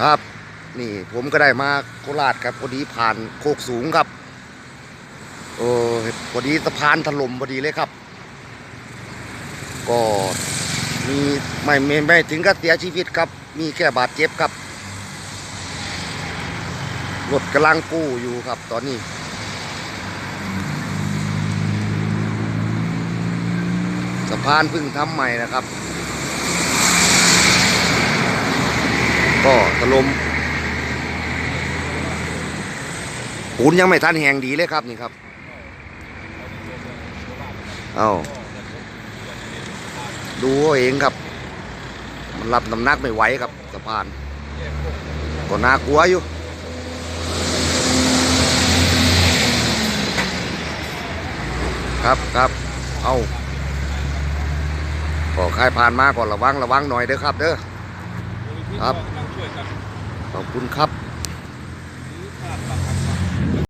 ครับ นี่ผมก็ได้มาโคราชครับพอดีผ่านโคกสูงครับโอ้พอดีสะพานถล่มพอดีเลยครับ ก็มีไม่ไม่ไม่ถึงกับเสียชีวิตครับ มีแค่บาดเจ็บครับรถกำลังกู้อยู่ครับตอนนี้สะพานเพิ่งทำใหม่นะครับ ก็ถล่มปูนยังไม่ทันแหงดีเลยครับนี่ครับ เอาดูเอาเองครับ มันรับน้ำหนักไม่ไหวครับสะพาน ก็น่ากลัวอยู่ครับครับ เอาก็ใครผ่านมาก่อนระวังระวังหน่อยเด้อครับเด้อ ครับ ขอบคุณครับ